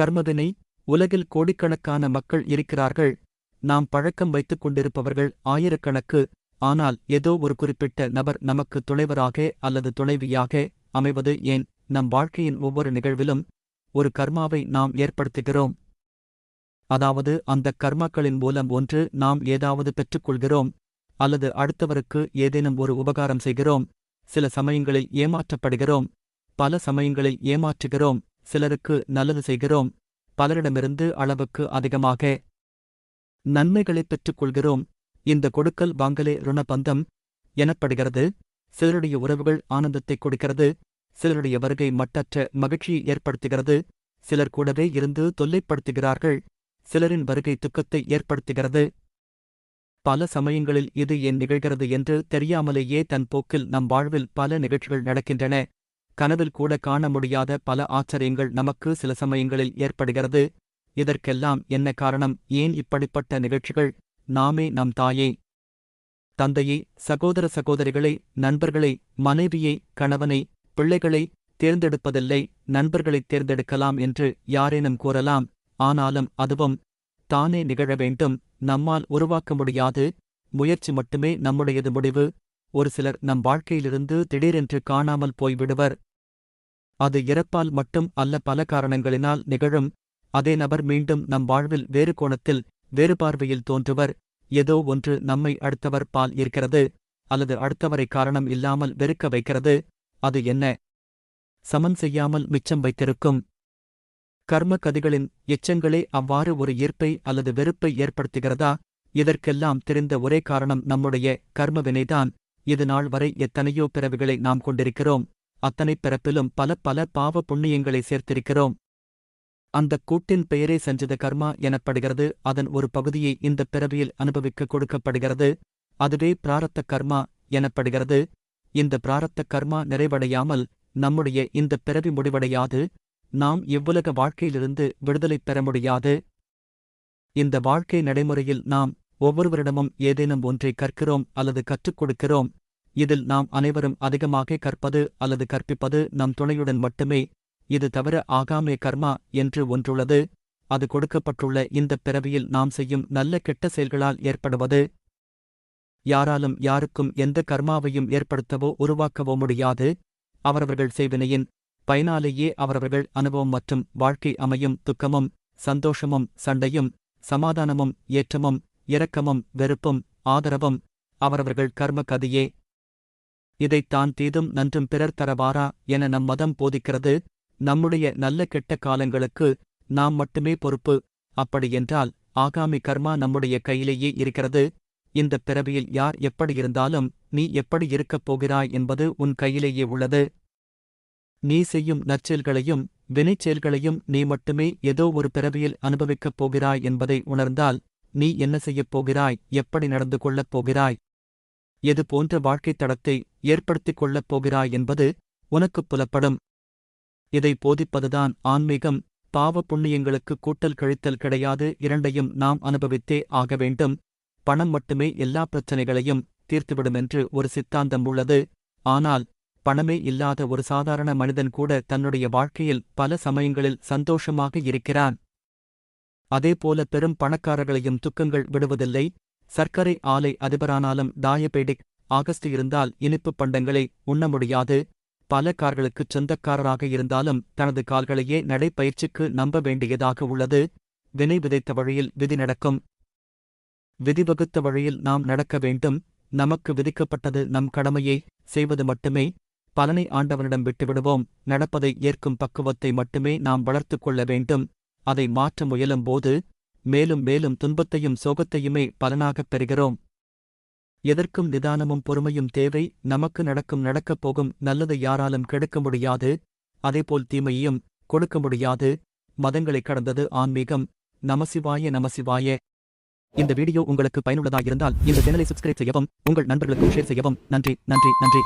கர்மவினை உலகில் கோடிக்கணக்கான மக்கள் இருக்கிறார்கள். நாம் பழக்கம் வைத்துக் கொண்டிருப்பவர்கள் ஆயிரக்கணக்கு. ஆனால் ஏதோ ஒரு குறிப்பிட்ட நபர் நமக்கு துணைவராக அல்லது துணைவியாக அமைவது ஏன்? நம் வாழ்க்கையின் ஒவ்வொரு நிகழ்விலும் ஒரு கர்மாவை நாம் ஏற்படுத்துகிறோம். அதாவது அந்த கர்மாக்களின் மூலம் ஒன்று நாம் ஏதாவது பெற்றுக்கொள்கிறோம். அல்லது அடுத்தவருக்கு ஏதேனும் ஒரு உபகாரம் செய்கிறோம். சில சமயங்களில் ஏமாற்றப்படுகிறோம். பல சமயங்களில் ஏமாற்றுகிறோம். சிலருக்கு நல்லது செய்கிறோம் பலரிடமிருந்து அளவுக்கு அதிகமாக நன்மைகளைப் பெற்றுக்கொள்கிறோம். இந்த கொடுக்கல் வாங்கலே ருணபந்தம் எனப்படுகிறது. சிலருடைய உறவுகள் ஆனந்தத்தை கொடுக்கிறது. சிலருடைய வருகை மட்டற்ற மகிழ்ச்சியை ஏற்படுத்துகிறது. சிலர் கூடவே இருந்து தொல்லைப்படுத்துகிறார்கள். சிலரின் வருகை துக்கத்தை ஏற்படுத்துகிறது. பல சமயங்களில் இது ஏன் நிகழ்கிறது என்று தெரியாமலேயே தன் போக்கில் நம் வாழ்வில் பல நிகழ்ச்சிகள் நடக்கின்றன. கனவில் கூட காண முடியாத பல ஆச்சரியங்கள் நமக்கு சில சமயங்களில் ஏற்படுகிறது. இதற்கெல்லாம் என்ன காரணம்? ஏன் இப்படிப்பட்ட நிகழ்ச்சிகள்? நாமே நம் தாயே. தந்தையை சகோதர சகோதரிகளை நண்பர்களை மனைவியை கணவனை பிள்ளைகளை தேர்ந்தெடுப்பதில்லை நண்பர்களைத் தேர்ந்தெடுக்கலாம் என்று யாரேனும் கூறலாம். ஆனாலும் அதுவும் தானே நிகழ வேண்டும். நம்மால் உருவாக்க முடியாது. முயற்சி மட்டுமே நம்முடையது முடிவு. ஒரு சிலர் நம் வாழ்க்கையிலிருந்து திடீரென்று காணாமல் போய்விடுவர். அது இறப்பால் மட்டும் அல்ல பல காரணங்களினால் நிகழும். அதே நபர் மீண்டும் நம் வாழ்வில் வேறு கோணத்தில் வேறு பார்வையில் தோன்றுவர். ஏதோ ஒன்று நம்மை அடுத்தவர் பால் இருக்கிறது அல்லது அடுத்தவரை காரணம் இல்லாமல் வெறுக்க வைக்கிறது. அது என்ன? சமன் செய்யாமல் மிச்சம் வைத்திருக்கும். கர்ம கதிகளின் எச்சங்களே அவ்வாறு ஒரு ஈர்ப்பை அல்லது வெறுப்பை ஏற்படுத்துகிறதா? இதற்கெல்லாம் தெரிந்த ஒரே காரணம் நம்முடைய கர்மவினைதான். இது நாள் வரை எத்தனையோ பிறவிகளை நாம் கொண்டிருக்கிறோம். அத்தனை பிறப்பிலும் பல பல பாவ புண்ணியங்களை சேர்த்திருக்கிறோம். அந்தக் கூட்டின் பெயரே செஞ்சத கர்மா எனப்படுகிறது. அதன் ஒரு பகுதியை இந்தப் பிறவியில் அனுபவிக்க கொடுக்கப்படுகிறது. அதுவே பிராரத்த கர்மா எனப்படுகிறது. இந்த பிராரத்த கர்மா நிறைவடையாமல் நம்முடைய இந்த பிறவி முடிவடையாது. நாம் இவ்வுலக வாழ்க்கையிலிருந்து விடுதலை பெற முடியாது. இந்த வாழ்க்கை நடைமுறையில் நாம் ஒவ்வொருவரிடமும் ஏதேனும் ஒன்றை கற்கிறோம் அல்லது கற்றுக் கொடுக்கிறோம். இதில் நாம் அனைவரும் அதிகமாக கற்பது அல்லது கற்பிப்பது நம் துணையுடன் மட்டுமே. இது தவிர ஆகாமே கர்மா என்று ஒன்றுள்ளது. அது கொடுக்கப்பட்டுள்ள இந்தப் பிறவியில் நாம் செய்யும் நல்ல கெட்ட செயல்களால் ஏற்படுவது. யாராலும் யாருக்கும் எந்த கர்மாவையும் ஏற்படுத்தவோ உருவாக்கவோ முடியாது. அவரவர்கள் செய்வினையின் பயனாலேயே அவரவர்கள் அனுபவம் மற்றும் வாழ்க்கை அமையும் துக்கமும் சந்தோஷமும் சண்டையும் சமாதானமும் ஏற்றமும் இரக்கமும் வெறுப்பும் ஆதரவும் அவரவர்கள் கர்ம கதையே. இதைத்தான் தீதும் நன்றும் பிறர் தரவாரா என நம் மதம் போதிக்கிறது. நம்முடைய நல்ல கெட்ட காலங்களுக்கு நாம் மட்டுமே பொறுப்பு. அப்படியென்றால் ஆகாமி கர்மா நம்முடைய கையிலேயே இருக்கிறது. இந்தப் பிறவியில் யார் எப்படி இருந்தாலும் நீ எப்படி இருக்கப் போகிறாய் என்பது உன் கையிலேயே உள்ளது. நீ செய்யும் நற்செயல்களையும் வினைச்செயல்களையும் நீ மட்டுமே ஏதோ ஒரு பிறவியில் அனுபவிக்கப் போகிறாய் என்பதை உணர்ந்தால் நீ என்ன செய்யப் போகிறாய்? எப்படி நடந்து கொள்ளப் போகிறாய்? எது போன்ற வாழ்க்கைத் தடத்தை ஏற்படுத்திக் கொள்ளப் போகிறாய் என்பது உனக்குப் புலப்படும். இதை போதிப்பதுதான் ஆன்மீகம். பாவ புண்ணியங்களுக்கு கூட்டல் கழித்தல் கிடையாது. இரண்டையும் நாம் அனுபவித்தே ஆக வேண்டும். பணம் மட்டுமே எல்லா பிரச்சனைகளையும் தீர்த்துவிடுமென்று ஒரு சித்தாந்தம் உள்ளது. ஆனால் பணமே இல்லாத ஒரு சாதாரண மனிதன் கூட தன்னுடைய வாழ்க்கையில் பல சமயங்களில் சந்தோஷமாக இருக்கிறான். அதேபோல பெரும் பணக்காரர்களையும் துக்கங்கள் விடுவதில்லை. சர்க்கரை ஆலை அதிபரானாலும் டயபெடிக் ஆகஸ்ட் இருந்தால் இனிப்புப் பண்டங்களை உண்ண முடியாது. பல கார்களுக்குச் சொந்தக்காரராக இருந்தாலும் தனது கால்களையே நடைப்பயிற்சிக்கு நம்ப வேண்டியதாக உள்ளது. வினை விதைத்த வழியில் விதி நடக்கும். விதிவகுத்த வழியில் நாம் நடக்க வேண்டும். நமக்கு விதிக்கப்பட்டது நம் கடமையை செய்வது மட்டுமே. பலனை ஆண்டவனிடம் விட்டுவிடுவோம். நடப்பதை ஏற்கும் பக்குவத்தை மட்டுமே நாம் வளர்த்துக் கொள்ள வேண்டும். அதை மாற்ற முயலும் போது மேலும் மேலும் துன்பத்தையும் சோகத்தையுமே பலனாகப் பெறுகிறோம். எதற்கும் நிதானமும் பொறுமையும் தேவை நமக்கு நடக்கும் நடக்கப் போகும் நல்லதை யாராலும் கெடுக்க முடியாது அதேபோல் தீமையையும் கொடுக்க முடியாது. மதங்களை கடந்தது ஆன்மீகம். நமசிவாய நமசிவாய. இந்த வீடியோ உங்களுக்கு பயனுள்ளதாக இருந்தால் இந்த சேனலை சப்ஸ்கிரைப் செய்யவும் உங்கள் நண்பர்களுக்கும் ஷேர் செய்யவும். நன்றி நன்றி நன்றி.